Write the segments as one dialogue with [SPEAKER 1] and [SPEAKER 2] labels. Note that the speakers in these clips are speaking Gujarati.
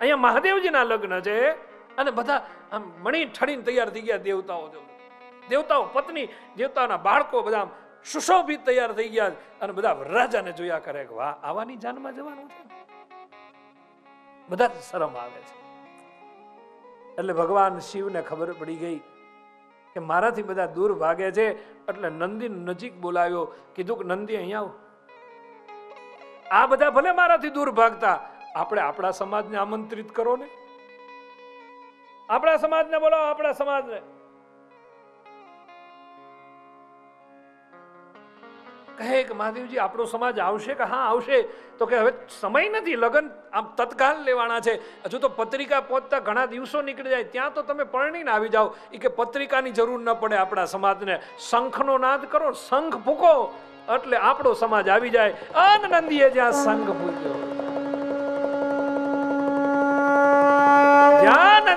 [SPEAKER 1] અહીંયા મહાદેવજીના લગ્ન છે. અને બધા આમ મણી ઠણીને તૈયાર થઈ ગયા દેવતાઓ દેવતાઓ, પત્ની, દેવતાના બાળકો બધા સુશોભિત તૈયાર થઈ ગયા અને બધા રાજાને જોયા કરે કે વાહ, આવાની જાનમાં જવાનું છે બધા શરમ આવે છે. એટલે ભગવાન શિવને ખબર પડી ગઈ કે મારાથી બધા દૂર ભાગે છે. એટલે નંદી નજીક બોલાવ્યો, કીધું કે, નંદી, અહીંયા આવ. આ બધા ભલે મારાથી દૂર ભાગતા આપણે આપણા સમાજને આમંત્રિત કરો ને. આપણા સમાજને બોલાવો, આપણા સમાજને. કહે કે મહાદેવજી, આપણો સમાજ આવશે કે હા, આવશે? તો કે હવે સમય નથી, લગ્ન આમ તત્કાલ લેવાના છે. હજુ તો પત્રિકા પહોંચતા ઘણા દિવસો નીકળી જાય. ત્યાં તો તમે પરણીને આવી જાઓ. એ કે પત્રિકાની જરૂર ન પડે આપણા સમાજને. શંખનો નાદ કરો, શંખ ફૂકો, એટલે આપણો સમાજ આવી જાય. અનનંદીએ જ્યાં શંખ ફૂક્યો.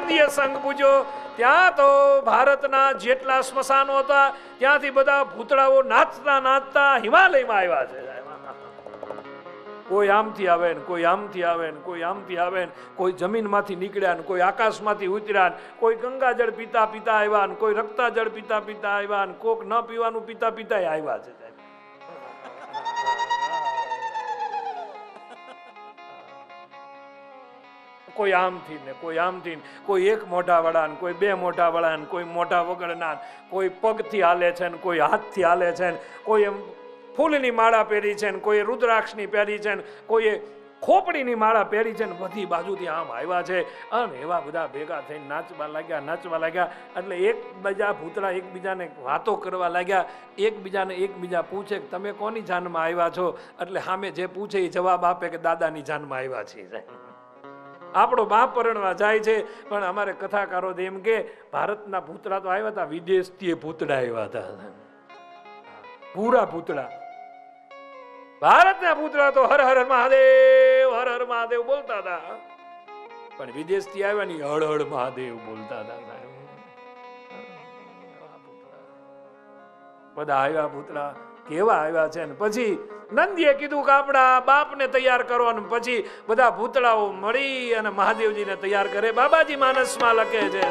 [SPEAKER 1] જ્યાં સંઘ પૂજ્યો ત્યાં તો ભારતના જેટલા સ્મશાનો હતા, ત્યાંથી બધા ભૂતળાઓ નાચતા નાચતા હિમાલયમાં આવ્યા છે. કોઈ આમથી આવે ને, કોઈ આમથી આવે ને, કોઈ આમથી આવે ને, કોઈ જમીનમાંથી નીકળ્યા ને, કોઈ આકાશમાંથી ઉતર્યા ને, કોઈ ગંગાજળ પીતા પીતા આવ્યા ને, કોઈ રક્તાજળ પીતા પીતા આવ્યા ને, કોક ન પીવાનું પીતા પીતા આવ્યા છે. કોઈ આમથી ને કોઈ આમથી કોઈ એક મોઢા વાળા ને કોઈ બે મોઢા વાળા ને કોઈ મોઢા વગરના કોઈ પગથી હાલે છે ને, કોઈ હાથથી હાલે છે ને, કોઈ એમ ફૂલની માળા પહેરી છે ને કોઈએ રુદ્રાક્ષની પહેરી છે ને કોઈએ ખોપડીની માળા પહેરી છે ને, બધી બાજુથી આમ આવ્યા છે. અને એવા બધા ભેગા થઈને નાચવા લાગ્યા નાચવા લાગ્યા. એટલે એક બીજા ભૂતળા એકબીજાને વાતો કરવા લાગ્યા. એકબીજાને એકબીજા પૂછે કે તમે કોની જાનમાં આવ્યા છો? એટલે સામે જે પૂછે એ જવાબ આપે કે દાદાની જાનમાં આવ્યા છીએ. આપણો બાપ પરણવા જાય છે. પણ અમારે કથાકારો એમ કે, ભારતના પૂતળા તો આવ્યા હતા, વિદેશથી એ ભૂતળા આવ્યા હતા. પૂરા પૂતળા. ભારતના પૂતળા તો હર હર મહાદેવ, હર હર મહાદેવ બોલતા હતા. પણ વિદેશથી આવ્યા ની હળ હળ મહાદેવ બોલતા હતા બધા આવ્યા પૂતળા. કેવા આવ્યા છે ને? પછી નંદીએ કીધું કે આપણા બાપને તૈયાર કરો અને પછી બધા ભૂતળાઓ મળી અને મહાદેવજીને તૈયાર કરે. બાબાજી માનસમાં લખે છે.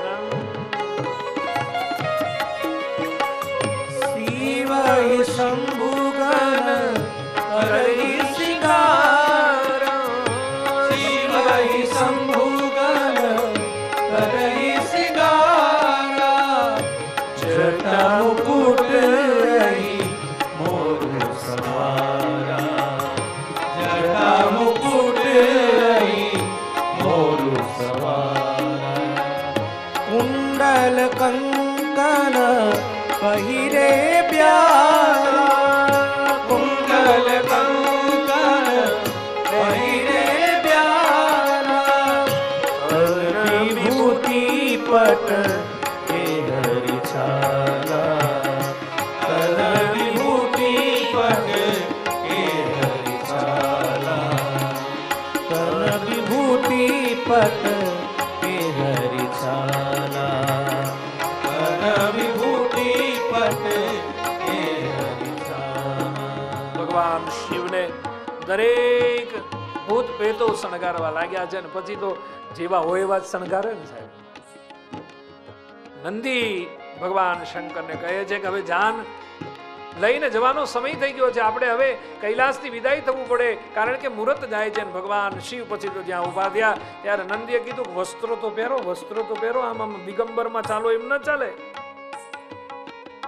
[SPEAKER 2] શિવ પટ હે હરિ છાલા વિભૂતિ પટ
[SPEAKER 1] ભગવાન શિવને દરેક ભૂત પેતો શણગારવા લાગ્યા છે ને પછી તો જેવા હોય એવા જ શણગારે ને સાહેબ. નંદી ભગવાન શંકરને કહે છે કે હવે જાન લઈને જવાનો સમય થઈ ગયો છે. આપણે હવે કૈલાસથી વિદાય થવું પડે, કારણ કે મુહૂર્ત જાય છે ભગવાન શિવ પછી તો જ્યાં ઊભા થયા, ત્યારે નંદીએ કીધું વસ્ત્રો તો પહેરો, વસ્ત્રો તો પહેરો, આમ આમ દિગંબરમાં ચાલો એમ ન ચાલે.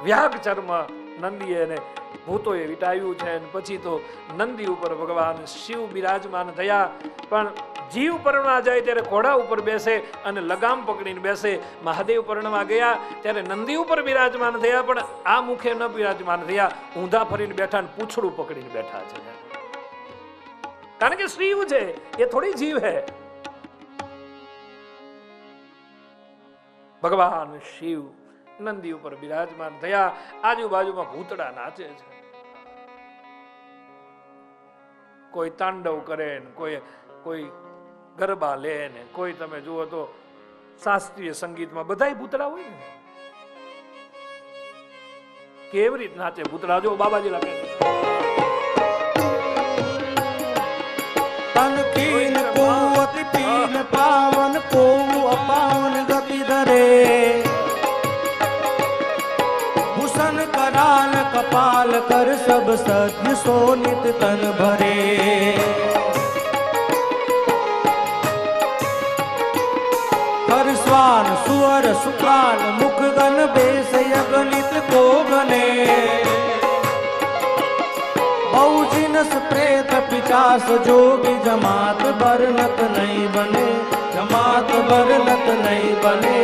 [SPEAKER 1] વ્યાગ ચર્મ નંદીએ એને ભૂતોએ વિટાવ્યું છે પછી તો નંદી ઉપર ભગવાન શિવ બિરાજમાન થયા. પણ જીવ પરણવા જાય ત્યારે ઘોડા ઉપર બેસે અને લગામ પકડીને બેસે. મહાદેવ પરણવા ગયા ત્યારે નંદી ઉપર બિરાજમાન થયા, પણ આ મુખે ન બિરાજમાન થયા. ઊંધા ફરીને બેઠા ને પૂછડું પકડીને બેઠા છે. કારણ કે શિવ છે, એ થોડી જીવ હે. ભગવાન શિવ નંદી ઉપર બિરાજમાન થયા. આજુબાજુમાં ભૂતડા નાચે છે. કોઈ તાંડવ કરે કોઈ કોઈ ગરબા લે ને કોઈ તમે જુઓ તો શાસ્ત્રીય સંગીતમાં બધા ભૂતડા હોય ને. કેવી રીત નાચે ભૂતડા જો બાબાજી
[SPEAKER 2] ને પાવન કોવું અપાવન ગતિ ધરે. ભૂષણ કરાલ કપાલ કર સબ સત્ય સોનિત તન ભરે. સુવર સુકાન મુખ ગન બેસ અગણિત કોગને. બહુજીનસ પ્રેત પિચાસ જોગી જમાત બરનત નહીં બને. જમાત બરનત નહીં બને.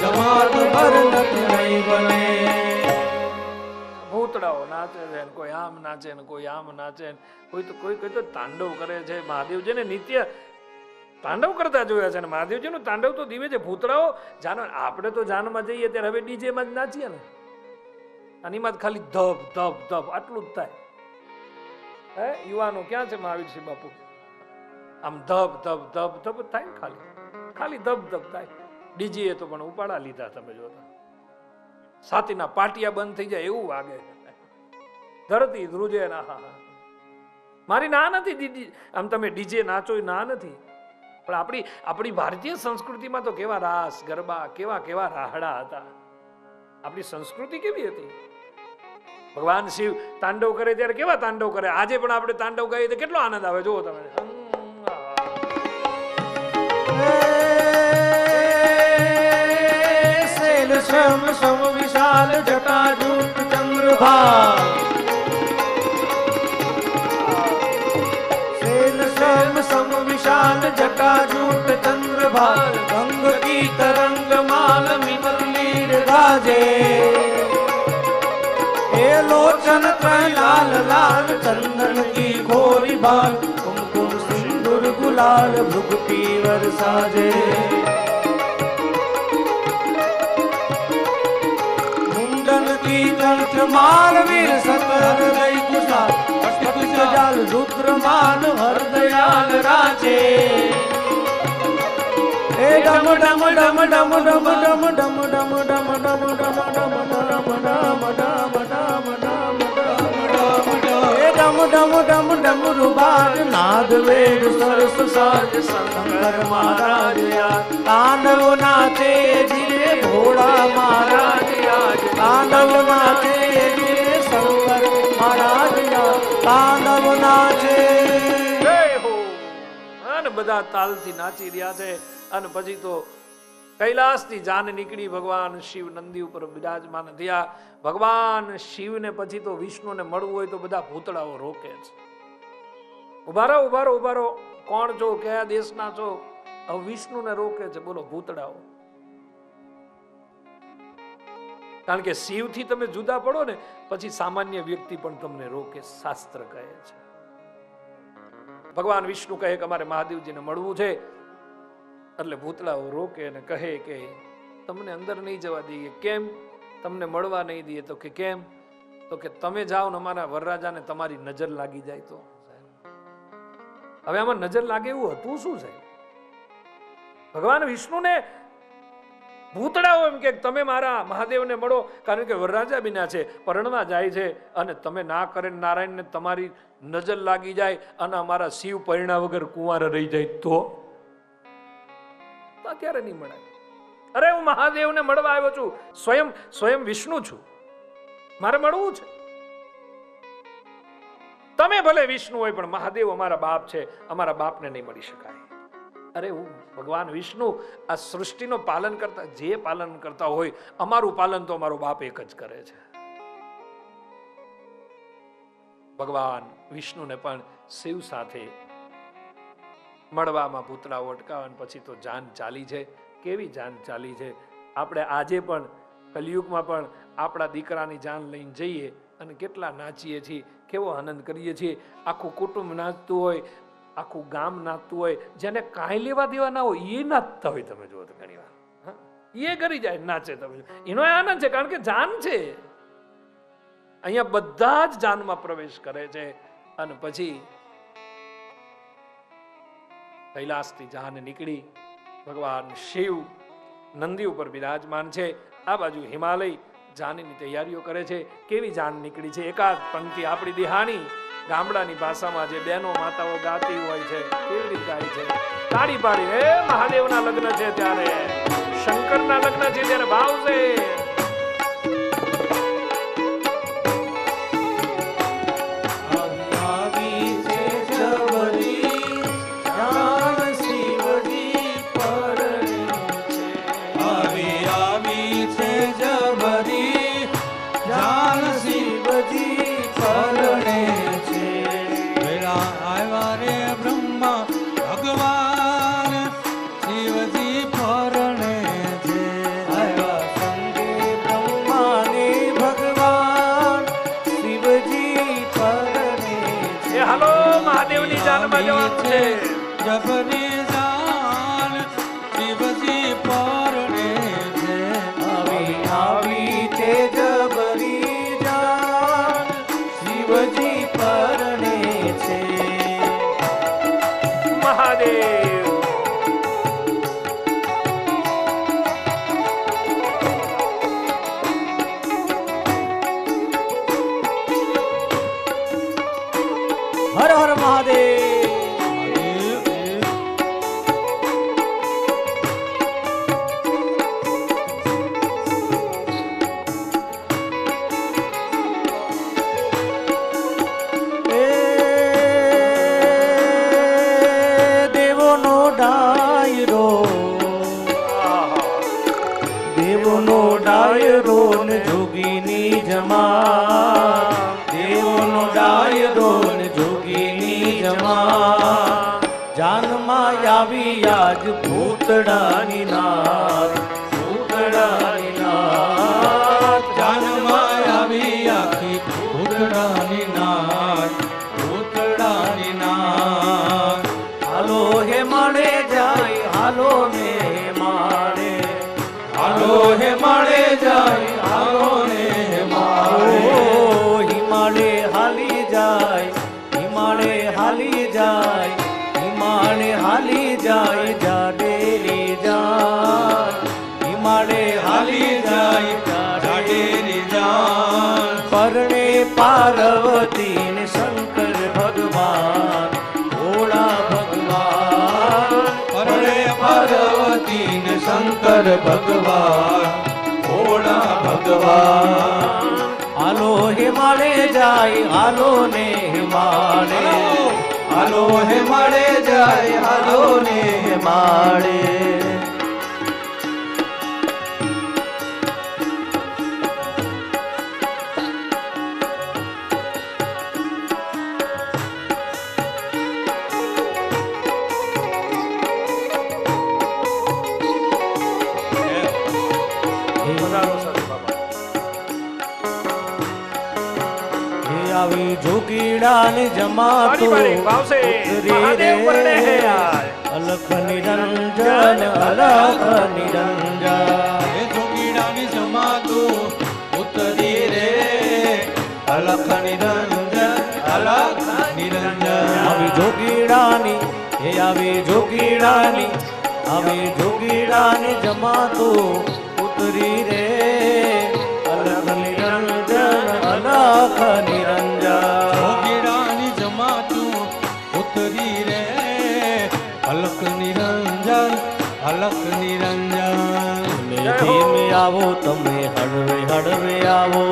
[SPEAKER 2] જમાત બરનત નહીં બને.
[SPEAKER 1] છે કોઈ આમ નાચે ને કોઈ આમ નાચે કોઈ તો કોઈ કોઈ તો તાંડવ કરે છે. મહાદેવજીને નિત્ય તાંડવ કરતા જોયા છે અને મહાદેવજીનું તાંડવ તો દીવે છે. ભૂતળાઓ જાન, આપણે તો જાનમાં જઈએ ત્યારે હવે ડીજેમાં જ નાચીએ ને. આનીમાં જ ખાલી ધબ ધબ ધબ આટલું જ થાય. હે, યુવાનો, ક્યાં છે મહાવીરસિંહ બાપુ? આમ ધબ ધબ ધબ ધબ થાય ખાલી. ખાલી ધબ ધબ થાય. ડીજીએ તો પણ ઉપાડા લીધા તમે જોતા. સાતીના પાટિયા બંધ થઈ જાય એવું વાગે. ધરતી ધ્રુજે ના, હા હા. મારી ના નથી દીદી. આમ તમે ડીજે નાચો ના નથી. પણ આપણી આપણી ભારતીય સંસ્કૃતિમાં તો કેવા રાસ ગરબા કેવા કેવા રાહડા હતા. આપણી સંસ્કૃતિ કેવી હતી? ભગવાન શિવ તાંડવ કરે ત્યારે કેવા તાંડવ કરે? આજે પણ આપણે તાંડવ ગાઈએ તો કેટલો આનંદ આવે? જુઓ તમે.
[SPEAKER 2] શ્રમ સમ વિશાલ જટાજૂટ ચંદ્રભા काल जटाजूट चंद्र भाल भंग की तरंग माल मिमलीर राजे। हे लोचन त्रय लाल लाल चंदन की घोरी बाल, कुमकुम सिंदूर गुलाल, भुग पीवर साजे। मुंडन की तंत्र माल वीर सतर रई कुसा अष्टभुज जाल रूप માન હરદયાલ રાજે એ ડમ ડમ ડમ ડમ ડમ ડમ ડમ ડમ ડમ ડમ ડમ ડમ ડમ ડમ ડમ રૂબાજ નાદ વેદ સરસ સાજ શંકર મહારાજ તાંડવ નાચે જીરે ભોળા મહારાજ તાંડવ નાચે જીરે શંકર મહારાજ તાંડવ નાચે
[SPEAKER 1] બધા તાલથી નાચી રહ્યા છે અને પછી તો કૈલાસથી જાન નીકળી ભગવાન શિવ નંદી ઉપર બિરાજમાન થયા. ભગવાન શિવને પછી તો વિષ્ણુને મળવું હોય તો બધા ભૂતળાઓ રોકે છે ઉભારો ઉભારો ઊભા રહો ઊભા રહો. કોણ છો, કયા દેશના છો? હવે વિષ્ણુને રોકે છે. બોલો, ભૂતળાઓ. કારણ કે શિવથી તમે જુદા પડો ને, પછી સામાન્ય વ્યક્તિ પણ તમને રોકે, શાસ્ત્ર કહે છે. ભગવાન વિષ્ણુ કહે કે અમારે મહાદેવજીને મળવું છે. એટલે ભૂતળાઓ રોકે અને કહે કે, તમને અંદર નહીં જવા દઈએ, કેમ? તમને મળવા નહીં દઈએ તો કે કેમ? તો કે તમે જાઓ ને અમારા વરરાજાને તમારી નજર લાગી જાય તો. હવે આમાં નજર લાગે એવું હતું શું છે ભગવાન વિષ્ણુને ભૂતડાઓ એમ કે તમે મારા મહાદેવને મળો, કારણ કે વરરાજા બિના છે, પરણવા જાય છે અને તમે ના કરે નારાયણને તમારી નજર લાગી જાય અને અમારા શિવ પરિણા વગર કુંવાર રહી જાય તો? અત્યારે નહીં મળાય અરે હું મહાદેવને મળવા આવ્યો છું, સ્વયં સ્વયં વિષ્ણુ છું. મારે મળવું છે. તમે ભલે વિષ્ણુ હોય પણ મહાદેવ અમારા બાપ છે, અમારા બાપને નહીં મળી શકાય. અરે હું ભગવાન વિષ્ણુ આ સૃષ્ટિનો પાલન કરતા, જે પાલન કરતા હોય, અમારું પાલન તો અમારો બાપ એક જ કરે છે. ભગવાન વિષ્ણુને પણ શિવ સાથે મળવામાં પૂતળાઓ અટકાવવા પછી તો જાન ચાલી છે. કેવી જાન ચાલી છે? આપણે આજે પણ કલિયુગમાં પણ આપણા દીકરાની જાન લઈને જઈએ અને કેટલા નાચીએ છીએ, કેવો આનંદ કરીએ છીએ. આખું કુટુંબ નાચતું હોય આખું ગામ નાતું હોય જેને કાંઈ લેવા દેવા ના હોય એ નાચતા હોય તમે જુઓ તો ઘણી વાર. એ કરી જાય, નાચે તમે એનો આનંદ છે, કારણ કે જાન છે. અહીંયા બધા જ જાનમાં પ્રવેશ કરે છે અને પછી કૈલાસથી જાન નીકળી ભગવાન શિવ નંદી ઉપર બિરાજમાન છે. આ બાજુ હિમાલય જાનની તૈયારીઓ કરે છે. કેવી જાન નીકળી છે? એકાદ પંક્તિ આપણી દિહાણી.
[SPEAKER 2] ગામડાની ભાષામાં જે બહેનો માતાઓ ગાતી હોય છે કેવી રીતે ગાય છે. તાળી પાડી હે મહાદેવના લગ્ન છે ત્યારે, શંકરના લગ્ન છે ત્યારે ભાવ છે
[SPEAKER 1] શંકર ભગવાન ભોળા ભગવાન. હાલો હિમાલય જાય હાલો ને હિમાલય
[SPEAKER 3] હાલો હે મળે જાય હાલો ને હે
[SPEAKER 1] જોગીડાની જમાતો.
[SPEAKER 2] હે યાર
[SPEAKER 1] અલખ નિરંજન અલખ નિરંજન.
[SPEAKER 3] હે જોગીડાની જમાતું ઉતરી રે. અલખ નિરંજન અલખ નિરંજન.
[SPEAKER 1] આવી જોગીડાની હે આવી જોગીડાની આવી જોગીડાની જમાતો ઉતરી રે. અલખ નિરંજન અલખ નિરંજન. આવો, તમે હળવે હળવે આવો.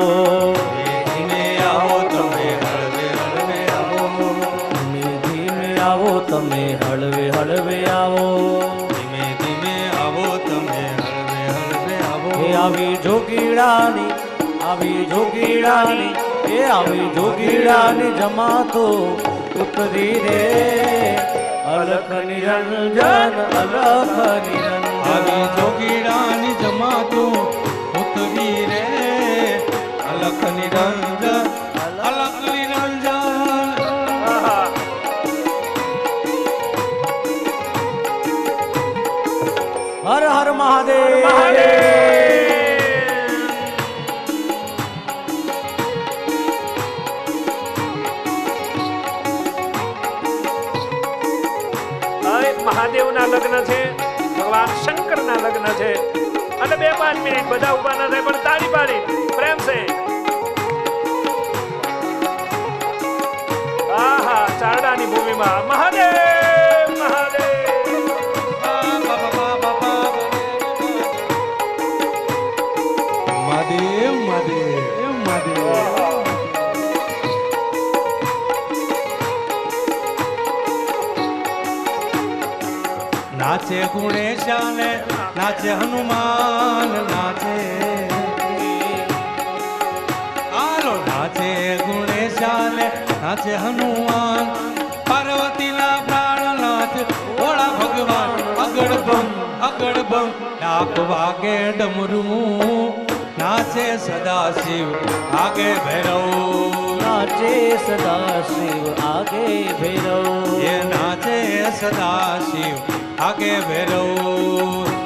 [SPEAKER 3] ધીમે આવો, તમે હળવે હળવે આવો.
[SPEAKER 1] ધીમે ધીમે આવો, તમે હળવે હળવે આવો.
[SPEAKER 3] ધીમે ધીમે આવો, તમે હળવે હળવે આવો.
[SPEAKER 1] એ આવી જોગીડાની આવી જોગીડાની, એ આવી જોગીડાની જમાતો ઉતરી રે. અલખ નિરંજન અલખ નિરંજન.
[SPEAKER 3] આવી જોગીડાની જમાતું ઉતરી રે. અલખ નિરંજન અલખ નિરંજન
[SPEAKER 1] હર હર મહાદેવ.
[SPEAKER 2] મહાદેવના લગ્ન છે, ભગવાન શંકરના લગ્ન છે. અને બે પાંચ મિનિટ બધા ઊભા ના થાય, પણ તાળી પાડી. પ્રેમ છે.
[SPEAKER 1] આહા, ચારડાની ભૂમિમાં. મહાદેવ મહાદેવ
[SPEAKER 3] મહાદેવ મહાદેવ મહાદેવ. નાચે ગુણેશાને નાચે હનુમાન નાચે. આલો નાચે ગુણેશાલે નાચે હનુમાન. પાર્વતીના પ્રાણ નાચ ઓળા ભગવાન અગડ ભમ અગડ ભમ. ડાક વાગે ડમરું નાચે સદાશિવ આગે ભૈરવ.
[SPEAKER 2] નાચે સદાશિવ આગે ભૈરવ.
[SPEAKER 3] એ નાચે સદાશિવ આગે ભૈરવ.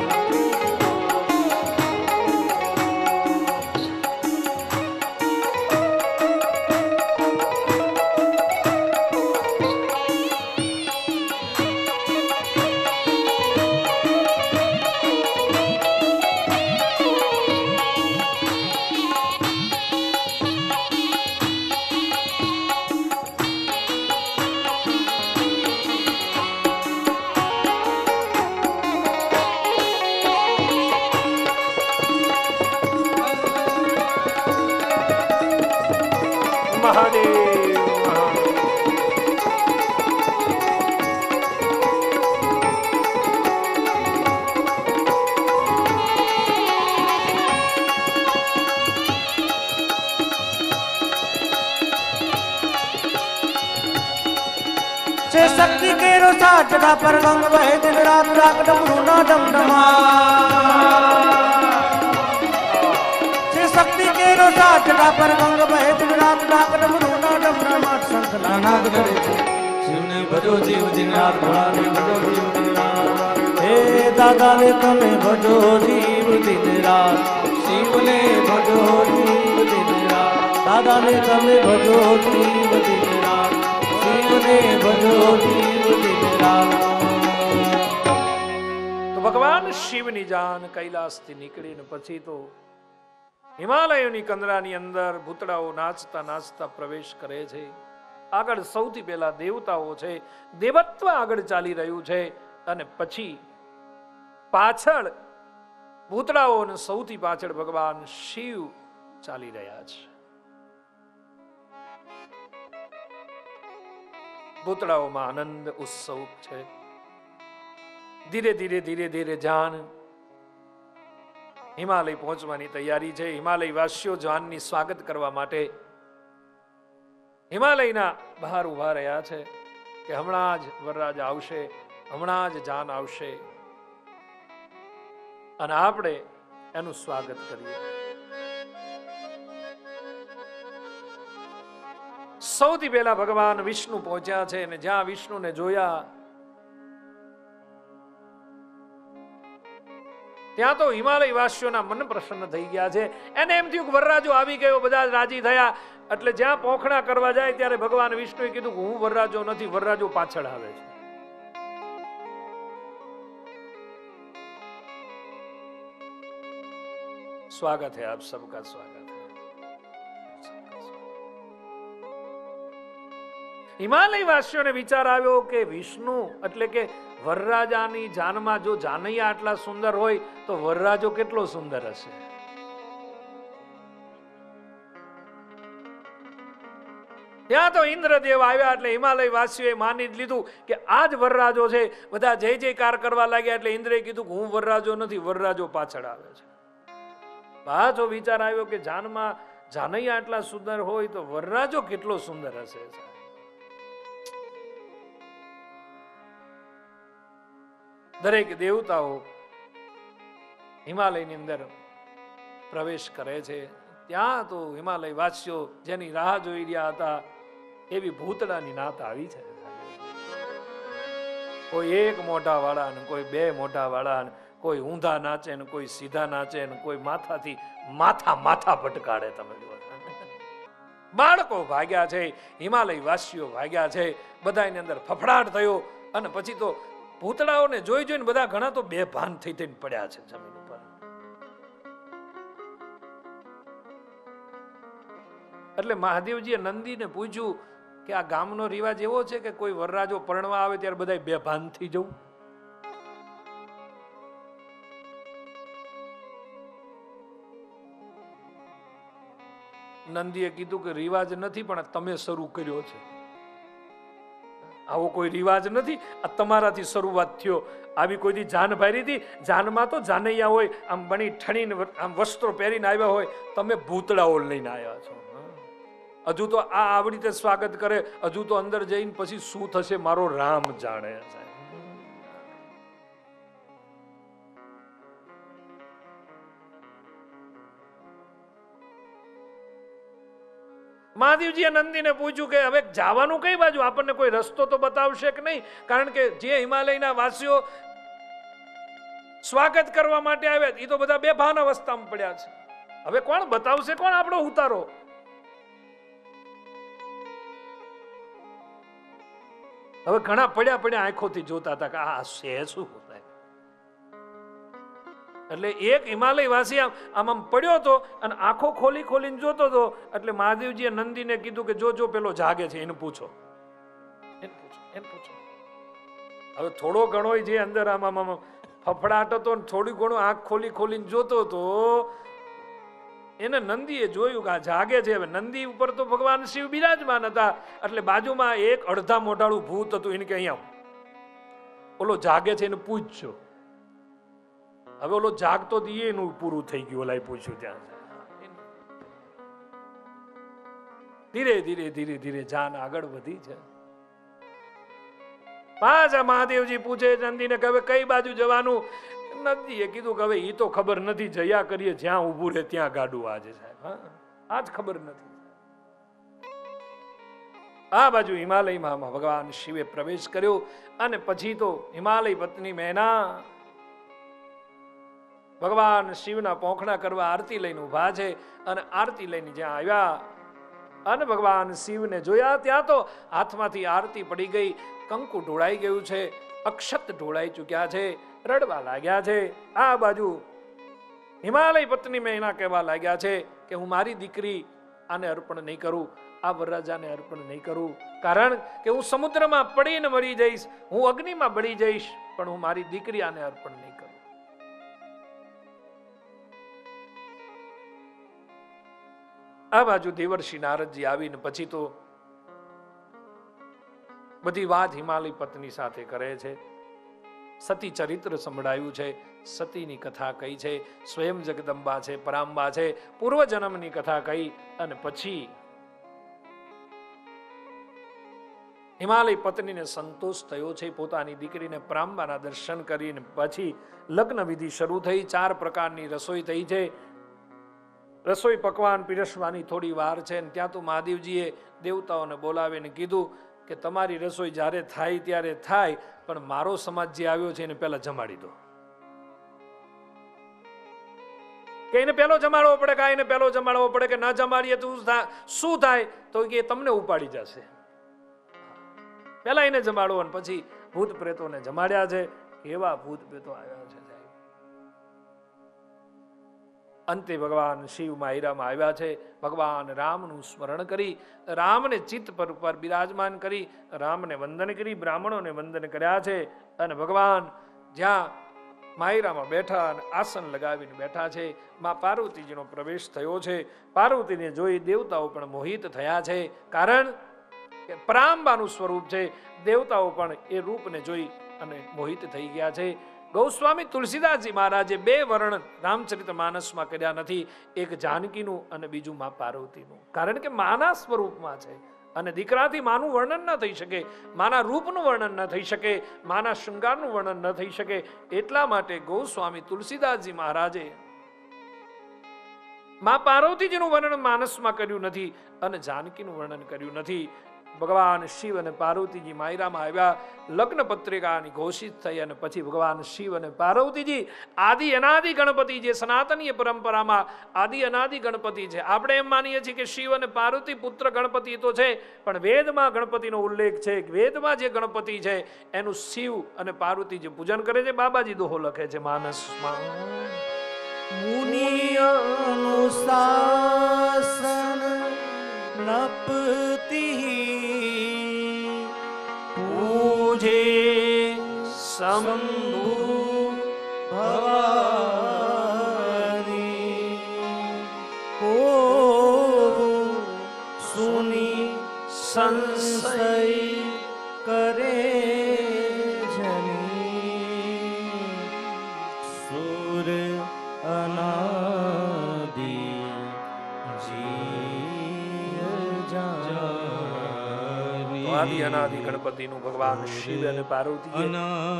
[SPEAKER 2] સાચડા પર ગંગ વહે દિન રાત રાગ ડમરૂ ના ડમડમા છે શક્તિ કેરો સાચડા પર ગંગ વહે દિન રાત રાગ ડમરૂ ના ડમડમા શંખના નાદ કરે છે. શિવને ભજો જીવ દિન રાત ભોળાને ભજો જીવ દિન રાત હે દાદાને તમે ભજો જીવ દિન રાત શિવને ભજો જીવ દિન રાત દાદાને તમે ભજો જીવ દિન રાત શિવને ભજો જીવ
[SPEAKER 1] ભગવાન શિવની જાન કૈલાસથી નીકળીને પછી તો હિમાલયોની કંદરાની અંદર ભૂતડાઓ નાચતા નાચતા પ્રવેશ કરે છે. આગળ સૌથી પહેલા દેવતાઓ છે, દેવત્વ આગળ ચાલી રહ્યું છે અને પછી પાછળ ભૂતળાઓને સૌથી પાછળ ભગવાન શિવ ચાલી રહ્યા છે. ભૂતડાઓમાં આનંદ ઉત્સવ છે. ધીરે ધીરે ધીરે ધીરે જાન હિમાલય પહોંચવાની તૈયારી છે. હિમાલય વાસીઓ જાનની સ્વાગત કરવા માટે હિમાલયના બહાર ઊભા રહ્યા છે કે હમણાં જ વરરાજ આવશે, હમણાં જ જાન આવશે. અને આપણે એનું સ્વાગત કરીએ. સૌથી પહેલા ભગવાન વિષ્ણુ પહોંચ્યા છે અને જ્યાં વિષ્ણુને જોયા, ત્યાં તો હિમાલય વાસીઓના મન પ્રસન્ન થઈ ગયા છે. એને એમ થયું કે વરરાજો આવી ગયો, બધા રાજી થયા. એટલે જ્યાં પોખણા કરવા જાય ત્યારે ભગવાન વિષ્ણુએ કીધું કે હું વરરાજો નથી, વરરાજો પાછળ આવે છે. સ્વાગત હે આપ સબકા સ્વાગત है હિમાલય વિચાર આવ્યો કે વિષ્ણુ એટલે કે વરરાજાની જાનમાં જો જાનૈયા આટલા સુંદર હોય, તો વરરાજો કેટલો સુંદર હશે? ત્યાં તો ઇન્દ્રદેવ આવ્યા એટલે હિમાલય માની જ લીધું કે આ જ વરરાજો છે. બધા જય જયકાર કરવા લાગ્યા એટલે ઇન્દ્રએ કીધું કે હું વરરાજો નથી, વરરાજો પાછળ આવે છે. પાછો વિચાર આવ્યો કે જાનમાં જાનૈયા આટલા સુંદર હોય તો વરરાજો કેટલો સુંદર હશે? દરેક દેવતાઓ હિમાલયની અંદર પ્રવેશ કરે છે. ત્યાં તો હિમાલય વાસીઓ જેની રાહ જોઈ રહ્યા હતા, એવી ભૂતડાની નાત આવી છે. કોઈ એક મોટા વાળા ને કોઈ બે મોટા વાળા ને કોઈ ઊંધા નાચે ને કોઈ સીધા નાચે ને કોઈ માથાથી માથા માથા ભટકાડે તમે બાળકો ભાગ્યા છે હિમાલય વાસીઓ ભાગ્યા છે બધાની અંદર ફફડાટ થયો અને પછી તો ભૂતડાઓને જોઈ જોઈને બધા ઘણા તો બે ભાન થઈ થઈને પડ્યા છે જમીન ઉપર. એટલે મહાદેવજીએ નંદીને પૂછ્યું કે આ ગામનો રિવાજ એવો છે કે કોઈ વરરાજો પરણવા આવે ત્યારે બધા બેભાન થઈ જવું? નંદીએ કીધું કે રિવાજ નથી, પણ તમે શરૂ કર્યો છે. આવો કોઈ રિવાજ નથી. આ તમારાથી શરૂઆત થયો. આવી કોઈ દી જાન ભારી હતી? જાનમાં તો જાનૈયા હોય, આમ બની ઠણીને આમ વસ્ત્રો પહેરીને આવ્યા હોય. તમે ભૂતળાઓ લઈને આવ્યા છો. હજુ તો આ આવી રીતે સ્વાગત કરે. હજુ તો અંદર જઈને પછી શું થશે મારો રામ જાણે છે. મહાદેવજીએ નંદીને પૂછ્યું કે હવે જવાનું કઈ બાજુ? આપણને કોઈ રસ્તો તો બતાવશે કે નહીં? કારણ કે જે હિમાલયના વાસીઓ સ્વાગત કરવા માટે આવ્યા એ તો બધા બેભાન અવસ્થામાં પડ્યા છે. હવે કોણ બતાવશે? કોણ આપણો ઉતારો? હવે ઘણા પડ્યા પડ્યા આંખોથી જોતા હતા કે આ છે શું? એટલે એક હિમાલય વાસી આમ આમ આમ પડ્યો હતો અને આંખો ખોલી ખોલીને જોતો હતો. એટલે મહાદેવજીએ નંદીને કીધું કે જો જો પેલો જાગે છે, એને પૂછો. હવે થોડો ઘણો જે અંદર આમ આમ આમ ફફડાટ હતો ને થોડું ઘણું આંખ ખોલી ખોલીને જોતો હતો, એને નંદીએ જોયું કે આ જાગે છે. હવે નંદી ઉપર તો ભગવાન શિવ બિરાજમાન હતા. એટલે બાજુમાં એક અડધા મોઢાળું ભૂત હતું. એને કે અહીંયા ઓલો જાગે છે, એને પૂછજો. હવે ઓલો જાગતો દીએ એનું પૂરું થઈ ગયું ઓલા પૂછ્યું ત્યાં. ધીરે ધીરે ધીરે ધીરે જાન આગળ વધી છે પાછા મહાદેવજી પૂછે, નંદીને કે હવે કઈ બાજુ જવાનું? નંદીએ કીધું કે હવે એ તો ખબર નથી, જયા કરીએ, જ્યાં ઊભું રહે ત્યાં ગાડું આજે સાહેબ, હા. આ જ ખબર નથી. આ બાજુ હિમાલયમાં ભગવાન શિવે પ્રવેશ કર્યો અને પછી તો હિમાલય પત્ની મેના ભગવાન શિવના પોખણા કરવા આરતી લઈને ઊભા છે અને આરતી લઈને જ્યાં આવ્યા, અને ભગવાન શિવને જોયા, ત્યાં તો હાથમાંથી આરતી પડી ગઈ, કંકુ ઢોળાઈ ગયું છે, અક્ષત ઢોળાઈ ચૂક્યા છે, રડવા લાગ્યા છે. આ બાજુ હિમાલય પત્ની મેં એના કહેવા લાગ્યા છે કે હું મારી દીકરી આને અર્પણ નહીં કરું, આ વરરાજાને અર્પણ નહીં કરું, કારણ કે હું સમુદ્રમાં પડીને મરી જઈશ, હું અગ્નિમાં બળી જઈશ, પણ હું મારી દીકરી આને અર્પણ નહીં આ બાજુ દેવર્ષિ નારદજી આવીને પછી તો બધી વાત હિમાલય પત્ની સાથે કરે છે. સતી ચરિત્ર સંભળાયું છે, સતીની કથા કઈ છે, સ્વયં જગદંબા છે, પરાંબા છે, પૂર્વજન્મની કથા કઈ અને પછી હિમાલય પત્નીને સંતોષ થયો છે, પોતાની દીકરીને પ્રાંબાના દર્શન કરીને પછી લગ્ન વિધિ શરૂ થઈ, ચાર પ્રકારની રસોઈ થઈ છે. રસોઈ પકવાન પીરસવાની થોડી વાર છે ને ત્યાં તો મહાદેવજીએ દેવતાઓને બોલાવીને કીધું કે તમારી રસોઈ જ્યારે થાય ત્યારે થાય, પણ મારો સમાજ જે આવ્યો છે એને પહેલા જમાડી દો. કે એને પહેલો જમાડવો પડે કે એને પહેલો જમાડવો પડે કે ના જમાડીએ તો શું થાય? તો કે તમને ઉપાડી જશે. પહેલા એને જમાડવો અને પછી ભૂત પ્રેતોને જમાડ્યા છે, એવા ભૂત પ્રેતો આવ્યા છે. અંતે ભગવાન શિવ માહિરામાં આવ્યા છે. ભગવાન રામનું સ્મરણ કરી, રામને ચિત્ત પર ઉપર બિરાજમાન કરી, રામને વંદન કરી, બ્રાહ્મણોને વંદન કર્યા છે અને ભગવાન જ્યાં માહિરામાં બેઠા અને આસન લગાવીને બેઠા છે, માં પાર્વતીજીનો પ્રવેશ થયો છે. પાર્વતીને જોઈ દેવતાઓ પણ મોહિત થયા છે, કારણ કે પરાંબાનું સ્વરૂપ છે. દેવતાઓ પણ એ રૂપને જોઈ અને મોહિત થઈ ગયા છે. ગૌસ્વામી તુલસીદાસજી મહારાજે બે વર્ણન રામચરિત માનસમાં કર્યા નથી. એક જાનકીનું અને બીજું મા પાર્વતીનું. કારણ કે માના સ્વરૂપમાં છે અને દીકરાથી માનું વર્ણન ન થઈ શકે, માના રૂપનું વર્ણન ન થઈ શકે, માના શૃંગારનું વર્ણન ન થઈ શકે. એટલા માટે ગૌસ્વામી તુલસીદાસજી મહારાજે મા પાર્વતીજીનું વર્ણન માનસમાં કર્યું નથી અને જાનકીનું વર્ણન કર્યું નથી. ભગવાન શિવ અને પાર્વતીજી માયરામાં આવ્યા. લગ્ન પત્રિકાની ઘોષિત થઈ અને પછી ભગવાન શિવ અને પાર્વતીજી આદિ અનાદિ ગણપતિ જે સનાતનીય પરંપરામાં આદિ અનાદિ ગણપતિ છે. આપણે એમ માનીએ છીએ કે શિવ અને પાર્વતી પુત્ર ગણપતિ તો છે, પણ વેદમાં ગણપતિનો ઉલ્લેખ છે વેદમાં જે ગણપતિ છે, એનું શિવ અને પાર્વતી જે પૂજન કરે છે, બાબાજી દોહો લખે છે માનસમાં.
[SPEAKER 2] મુનિ અનુશાસન નપતી
[SPEAKER 1] શંભુ
[SPEAKER 2] ભવાની સુની સંશય અનાદિ
[SPEAKER 1] ગણપતિનું ભગવાન શિવ અને પાર્વતીએ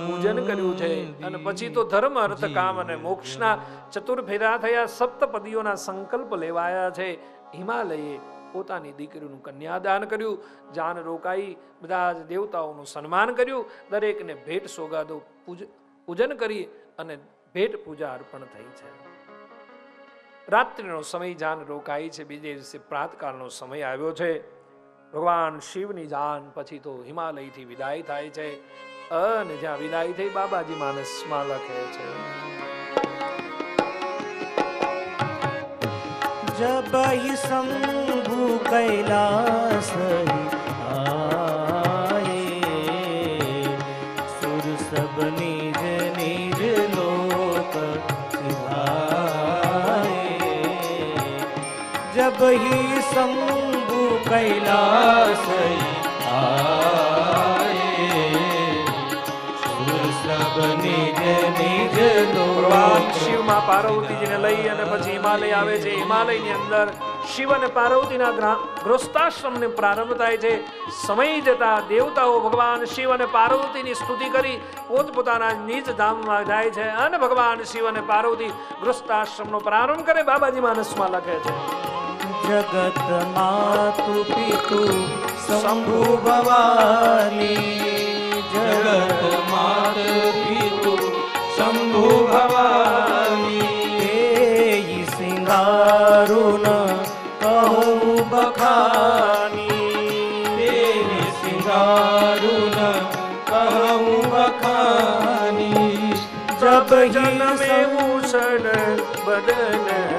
[SPEAKER 1] પૂજન કર્યું છે. અને પછી તો ધર્મ અર્થ કામ અને મોક્ષના ચતુર્ફેરા થયા સપ્તપદીઓના સંકલ્પ લેવાયા છે. હિમાલયે પોતાની દીકરીનું કન્યાદાન કર્યું. જાન રોકાઈ બધા જ દેવતાઓનું સન્માન કર્યું. દરેકને ભેટ સોગાદો પૂજ- પૂજન કરી અને ભેટ પૂજા અર્પણ થઈ છે. રાત્રિનો સમય જાન રોકાઈ છે. બીજે દિવસે પ્રાતકાળનો સમય આવ્યો છે. ભગવાન શિવની જાન પછી તો હિમાલયથી વિદાય થાય છે. અને જ્યાં વિદાય થઈ બાબાજી માનસમાં લખે છે.
[SPEAKER 2] જબ શંભુ કૈલાસ આયે,
[SPEAKER 1] સુર
[SPEAKER 2] કૈલાસ
[SPEAKER 1] શિવમાં પાર્વતીજીને લઈ અને પછી હિમાલય આવે છે. હિમાલયની અંદર શિવ અને પાર્વતીના ગૃહસ્થાશ્રમને પ્રારંભ થાય છે. સમય જતા દેવતાઓ ભગવાન શિવ અને પાર્વતીની સ્તુતિ કરી પોતપોતાના નિજ ધામમાં જાય છે. અને ભગવાન શિવ અને પાર્વતી ગૃહસ્થાશ્રમનો પ્રારંભ કરે. બાબાજી માનસમાં લખે છે.
[SPEAKER 2] જગત માતુ પિતુ શંભુ ભવાની જગત
[SPEAKER 3] માત પિતુ શંભુ ભવાની
[SPEAKER 2] તેઈ સિંગારુન કહું બખાની
[SPEAKER 3] તેરી સિંગારુન કહું બખાની
[SPEAKER 2] જબ
[SPEAKER 1] જન
[SPEAKER 2] મેં
[SPEAKER 1] ઉષણ બદન